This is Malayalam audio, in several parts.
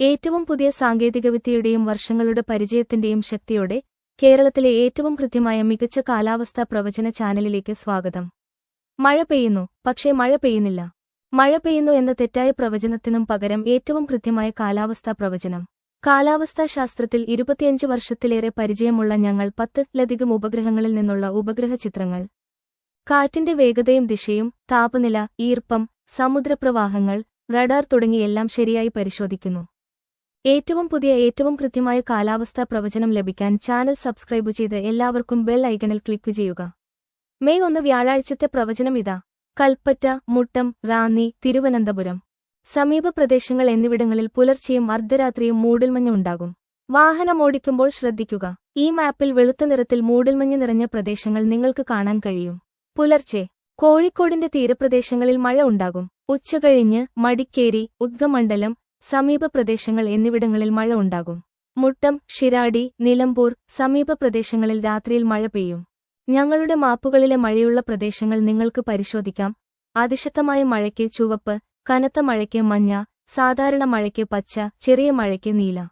ഏറ്റവും പുതിയ സാങ്കേതികവിദ്യയുടെയും വർഷങ്ങളുടെ പരിചയത്തിന്റെയും ശക്തിയോടെ കേരളത്തിലെ ഏറ്റവും കൃത്യമായ മികച്ച കാലാവസ്ഥാ പ്രവചന ചാനലിലേക്ക് സ്വാഗതം. മഴ പെയ്യുന്നു പക്ഷേ മഴ പെയ്യുന്നില്ല. മഴ പെയ്യുന്നു എന്ന തെറ്റായ പ്രവചനത്തിനും പകരം ഏറ്റവും കൃത്യമായ കാലാവസ്ഥാ പ്രവചനം. കാലാവസ്ഥാ ശാസ്ത്രത്തിൽ ഇരുപത്തിയഞ്ച് വർഷത്തിലേറെ പരിചയമുള്ള ഞങ്ങൾ പത്ത് ലധികം ഉപഗ്രഹങ്ങളിൽ നിന്നുള്ള ഉപഗ്രഹ ചിത്രങ്ങൾ. കാറ്റിന്റെ വേഗതയും ദിശയും താപനില ഈർപ്പം സമുദ്രപ്രവാഹങ്ങൾ റഡാർ തുടങ്ങിയെല്ലാം ശരിയായി പരിശോധിക്കുന്നു. ഏറ്റവും പുതിയ ഏറ്റവും കൃത്യമായ കാലാവസ്ഥാ പ്രവചനം ലഭിക്കാൻ ചാനൽ സബ്സ്ക്രൈബ് ചെയ്ത് എല്ലാവർക്കും ബെൽ ഐക്കണിൽ ക്ലിക്ക് ചെയ്യുക. മെയ് ഒന്ന് വ്യാഴാഴ്ചത്തെ പ്രവചനം ഇതാ. കൽപ്പറ്റ മുട്ടം റാന്നി തിരുവനന്തപുരം. സമീപ പ്രദേശങ്ങൾ എന്നിവിടങ്ങളിൽ പുലർച്ചെയും അർദ്ധരാത്രിയും മൂടൽമഞ്ഞ് ഉണ്ടാകും. വാഹനമോടിക്കുമ്പോൾ ശ്രദ്ധിക്കുക. ഈ മാപ്പിൽ വെളുത്ത നിറത്തിൽ മൂടൽമഞ്ഞ് നിറഞ്ഞ പ്രദേശങ്ങൾ നിങ്ങൾക്ക് കാണാൻ കഴിയും. പുലർച്ചെ. കോഴിക്കോടിന്റെ തീരപ്രദേശങ്ങളിൽ മഴ ഉണ്ടാകും. ഉച്ചകഴിഞ്ഞ് മടിക്കേരി ഉദ്ഗമണ്ഡലം സമീപ പ്രദേശങ്ങൾ എന്നിവിടങ്ങളിൽ മഴ ഉണ്ടാകും. മുട്ടം ഷിരാടി നിലമ്പൂർ സമീപ പ്രദേശങ്ങളിൽ രാത്രിയിൽ മഴ പെയ്യും. ഞങ്ങളുടെ മാപ്പുകളിലെ മഴയുള്ള പ്രദേശങ്ങൾ നിങ്ങൾക്ക് പരിശോധിക്കാം. അതിശക്തമായ മഴയ്ക്ക് ചുവപ്പ് കനത്ത മഴയ്ക്ക് മഞ്ഞ സാധാരണ മഴയ്ക്ക് പച്ച ചെറിയ മഴയ്ക്ക് നീല.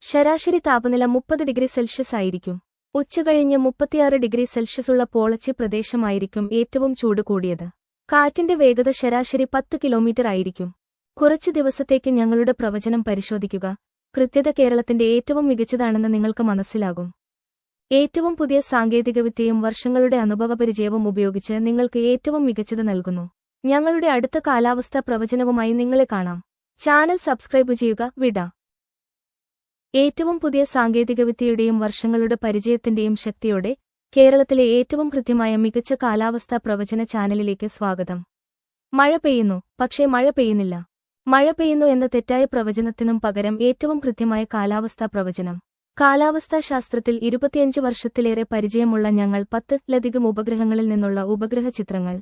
ശരാശരി താപനില മുപ്പത് ഡിഗ്രി സെൽഷ്യസ് ആയിരിക്കും. ഉച്ചകഴിഞ്ഞ് മുപ്പത്തിയാറ് ഡിഗ്രി സെൽഷ്യസ് ഉള്ള പോളച്ചി പ്രദേശമായിരിക്കും ഏറ്റവും ചൂട് കൂടിയത്. കാറ്റിന്റെ വേഗത ശരാശരി പത്ത് കിലോമീറ്റർ ആയിരിക്കും. കുറച്ചു ദിവസത്തേക്ക് ഞങ്ങളുടെ പ്രവചനം പരിശോധിക്കുക. കൃത്യത കേരളത്തിന്റെ ഏറ്റവും മികച്ചതാണെന്ന് നിങ്ങൾക്ക് മനസ്സിലാകും. ഏറ്റവും പുതിയ സാങ്കേതികവിദ്യയും വർഷങ്ങളുടെ അനുഭവപരിചയവും ഉപയോഗിച്ച് നിങ്ങൾക്ക് ഏറ്റവും മികച്ചത് നൽകുന്നു. ഞങ്ങളുടെ അടുത്ത കാലാവസ്ഥാ പ്രവചനവുമായി നിങ്ങളെ കാണാം. ചാനൽ സബ്സ്ക്രൈബ് ചെയ്യുക വിട. ഏറ്റവും പുതിയ സാങ്കേതികവിദ്യയുടെയും വർഷങ്ങളുടെ പരിചയത്തിന്റെയും ശക്തിയോടെ കേരളത്തിലെ ഏറ്റവും കൃത്യമായ മികച്ച കാലാവസ്ഥാ പ്രവചന ചാനലിലേക്ക് സ്വാഗതം. മഴ പെയ്യുന്നു പക്ഷേ മഴ പെയ്യുന്നില്ല. മഴ പെയ്യുന്നു എന്ന തെറ്റായ പ്രവചനത്തിനും പകരം ഏറ്റവും കൃത്യമായ കാലാവസ്ഥാ പ്രവചനം. കാലാവസ്ഥാ ശാസ്ത്രത്തിൽ ഇരുപത്തിയഞ്ച് വർഷത്തിലേറെ പരിചയമുള്ള ഞങ്ങൾ പത്ത് ലധികം ഉപഗ്രഹങ്ങളിൽ നിന്നുള്ള ഉപഗ്രഹ ചിത്രങ്ങൾ.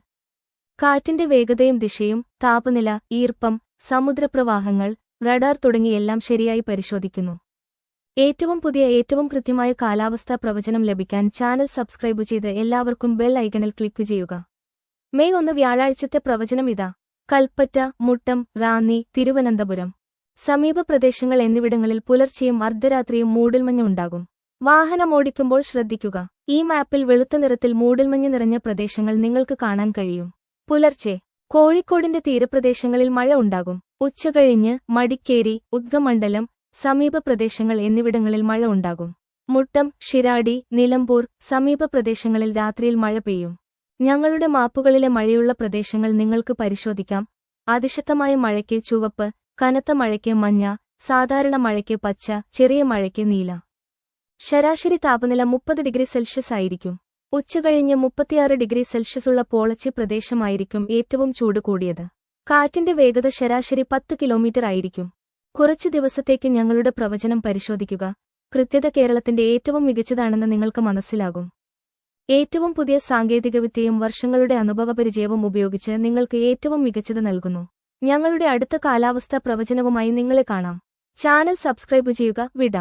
കാറ്റിന്റെ വേഗതയും ദിശയും താപനില ഈർപ്പം സമുദ്രപ്രവാഹങ്ങൾ റഡാർ തുടങ്ങിയെല്ലാം ശരിയായി പരിശോധിക്കുന്നു. ഏറ്റവും പുതിയ ഏറ്റവും കൃത്യമായ കാലാവസ്ഥാ പ്രവചനം ലഭിക്കാൻ ചാനൽ സബ്സ്ക്രൈബ് ചെയ്ത് എല്ലാവർക്കും ബെൽ ഐക്കണിൽ ക്ലിക്ക് ചെയ്യുക. മെയ് ഒന്ന് വ്യാഴാഴ്ചത്തെ പ്രവചനം ഇതാ. കൽപ്പറ്റ മുട്ടം റാന്നി തിരുവനന്തപുരം. സമീപ പ്രദേശങ്ങൾ എന്നിവിടങ്ങളിൽ പുലർച്ചെയും അർദ്ധരാത്രിയും മൂടൽമഞ്ഞ് ഉണ്ടാകും. വാഹനമോടിക്കുമ്പോൾ ശ്രദ്ധിക്കുക. ഈ മാപ്പിൽ വെളുത്ത നിറത്തിൽ മൂടൽമഞ്ഞ് നിറഞ്ഞ പ്രദേശങ്ങൾ നിങ്ങൾക്ക് കാണാൻ കഴിയും. പുലർച്ചെ. കോഴിക്കോടിന്റെ തീരപ്രദേശങ്ങളിൽ മഴ ഉണ്ടാകും. ഉച്ചകഴിഞ്ഞ് മടിക്കേരി ഉദ്ഗമണ്ഡലം സമീപ പ്രദേശങ്ങൾ എന്നിവിടങ്ങളിൽ മഴ ഉണ്ടാകും. മുട്ടം ഷിരാടി നിലമ്പൂർ സമീപ പ്രദേശങ്ങളിൽ രാത്രിയിൽ മഴ പെയ്യും. ഞങ്ങളുടെ മാപ്പുകളിലെ മഴയുള്ള പ്രദേശങ്ങൾ നിങ്ങൾക്ക് പരിശോധിക്കാം. അതിശക്തമായ മഴയ്ക്ക് ചുവപ്പ് കനത്ത മഴയ്ക്ക് മഞ്ഞ സാധാരണ മഴയ്ക്ക് പച്ച ചെറിയ മഴയ്ക്ക് നീല. ശരാശരി താപനില മുപ്പത് ഡിഗ്രി സെൽഷ്യസ് ആയിരിക്കും. ഉച്ചകഴിഞ്ഞ് മുപ്പത്തിയാറ് ഡിഗ്രി സെൽഷ്യസ് ഉള്ള പോളച്ചി പ്രദേശമായിരിക്കും ഏറ്റവും ചൂട് കൂടിയത്. കാറ്റിന്റെ വേഗത ശരാശരി പത്ത് കിലോമീറ്റർ ആയിരിക്കും. കുറച്ചു ദിവസത്തേക്ക് ഞങ്ങളുടെ പ്രവചനം പരിശോധിക്കുക. കൃത്യത കേരളത്തിന്റെ ഏറ്റവും മികച്ചതാണെന്ന് നിങ്ങൾക്ക് മനസ്സിലാകും. ഏറ്റവും പുതിയ സാങ്കേതികവിദ്യയും വർഷങ്ങളുടെ അനുഭവപരിചയവും ഉപയോഗിച്ച് നിങ്ങൾക്ക് ഏറ്റവും മികച്ചത് നൽകുന്നു. ഞങ്ങളുടെ അടുത്ത കാലാവസ്ഥാ പ്രവചനവുമായി നിങ്ങളെ കാണാം. ചാനൽ സബ്സ്ക്രൈബ് ചെയ്യുക വിട.